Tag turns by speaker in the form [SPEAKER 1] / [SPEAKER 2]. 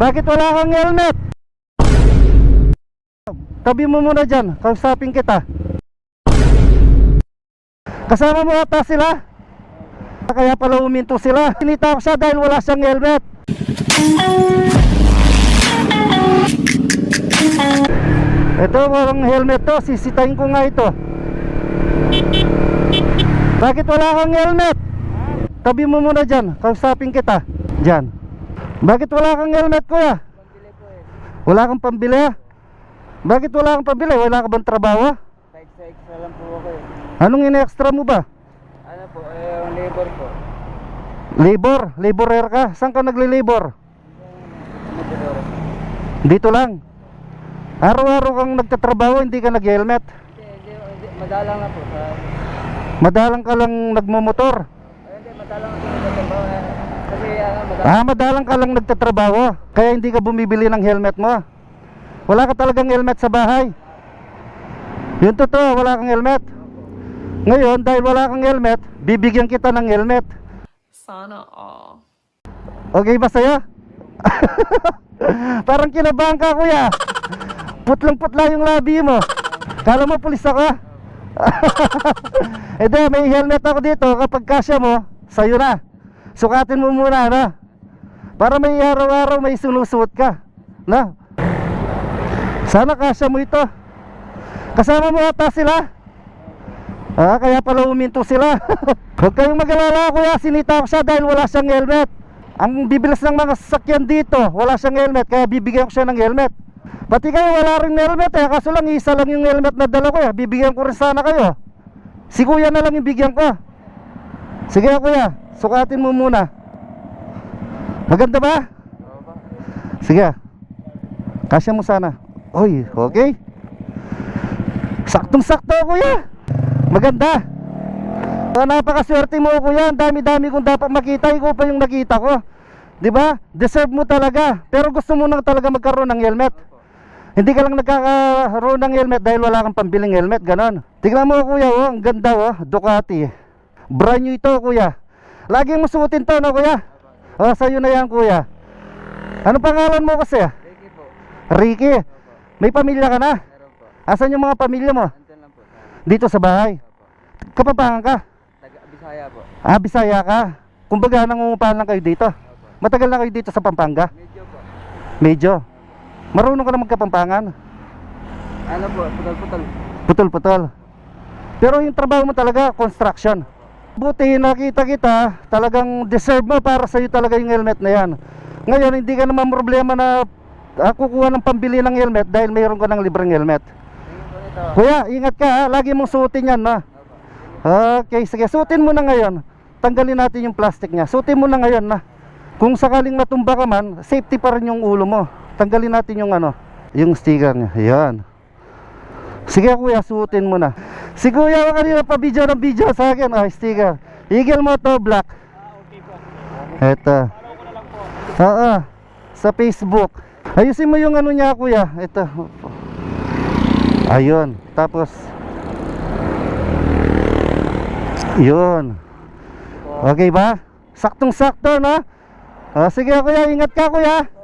[SPEAKER 1] Bakit wala kang helmet? Tabi mo muna dyan, kausapin kita. Kasama mo ata sila? Kaya pala uminto sila. Sinita ko siya dahil wala siyang helmet. Ito, walang helmet to. Sisitahin ko nga ito. Bakit wala kang helmet? Tabi mo muna dyan, kausapin kita. Dyan. Bakit wala kang helmet kuya? Wala kang pambili? Bakit wala kang pambili? Wala ka bang trabaho?
[SPEAKER 2] Sa extra lang po ako eh.
[SPEAKER 1] Anong ina-extra mo ba?
[SPEAKER 2] Ano po, eh, yung labor po.
[SPEAKER 1] Labor, laborer ka. Saan ka nagli-labor? Dito lang. Araw-araw kang nagtatrabaho, hindi ka nag-helmet.
[SPEAKER 2] Hindi, hindi, hindi, madalang nga po. Sa,
[SPEAKER 1] Madalang ka lang nagmumotor.
[SPEAKER 2] ay, hindi, madalang ako nagtatrabaho. Kasi ano, madalang.
[SPEAKER 1] Ah, madalang ka lang nagtatrabaho. Kaya hindi ka bumibili ng helmet mo. Wala ka talagang helmet sa bahay. Yun totoo, wala kang helmet. Ngayon, dahil wala kang helmet, bibigyan kita ng helmet.
[SPEAKER 3] Sana all.
[SPEAKER 1] Okay ba sa'yo? Parang kinabahan ka kuya Putlang-putla yung labi mo Kala mo pulis ako Eh may helmet ako dito Kapag kasya mo, sa'yo na Sukatin mo muna na. Para may araw-araw may sinusuot ka Na. Sana kasya mo ito. Kasama mo ata sila. Ah, kaya pala uminto sila. Huwag kayong mag-alala kuya. Sinita ko siya dahil wala siyang helmet. Ang bibilis ng mga sasakyan dito Wala siyang helmet Kaya bibigyan ko siya ng helmet. Pati kayo wala rin helmet eh. Kaso lang isa lang yung helmet na dala ko eh. Bibigyan ko rin sana kayo. Si kuya na lang yung bigyan ko Sige kuya. Sukatin mo muna. Maganda ba? Sige. Kasya mo sana. Oy, okay. Saktong sakto kuya. Maganda. Ah, napakaswerte mo kuya. Ang dami-dami kong dapat makita. Ikaw pa yung nakita ko. Di ba? Deserve mo talaga. Pero gusto mo nang talaga magkaroon ng helmet. Hindi ka lang nagkakaroon ng helmet Dahil wala kang pambiling helmet Ganon. Tingnan mo kuya oh, Ang ganda oh. Ducati Brand new ito kuya Lagi mo suotin to no kuya Oh, sa'yo na yan kuya Ano pangalan mo kasi?
[SPEAKER 2] Ricky po.
[SPEAKER 1] Ricky May pamilya ka na?
[SPEAKER 2] Meron po.
[SPEAKER 1] Asan yung mga pamilya mo?
[SPEAKER 2] Andun lang po.
[SPEAKER 1] Dito sa bahay
[SPEAKER 2] opo.
[SPEAKER 1] Kapampangan ka?
[SPEAKER 2] Taga, Bisaya po.
[SPEAKER 1] Ah, Bisaya ka Kumbaga nangungupahan lang kayo dito. Matagal na kayo dito sa Pampanga?
[SPEAKER 2] Medyo po.
[SPEAKER 1] Medyo Marunong ka na magkapampangan
[SPEAKER 2] Ano po, putol-putol.
[SPEAKER 1] Putol-putol Pero yung trabaho mo talaga Construction Buti nakita kita Talagang deserve mo para sa'yo talaga yung helmet na yan Ngayon hindi ka naman problema na ah, Kukuha ng pambili ng helmet Dahil mayroon ka ng libreng helmet. Kuya, ingat ka ha. Lagi mong suotin yan na. Okay, sige. Suotin mo na ngayon. Tanggalin natin yung plastic niya. Suotin mo na ngayon na. Kung sakaling matumba ka man, safety pa rin yung ulo mo. Tanggalin natin yung ano, yung sticker niya. Ayan. Sige kuya, suotin mo na. Si kuya kanina pa video ng video sa akin. Ah, sticker. Eagle Moto Black. Eto. Oo. Sa Facebook. Ayusin mo yung ano niya kuya. Ito. Ayun. Tapos Yun. Okay ba? Saktong sakto, no? Ah, sige kuya, ingat ka kuya.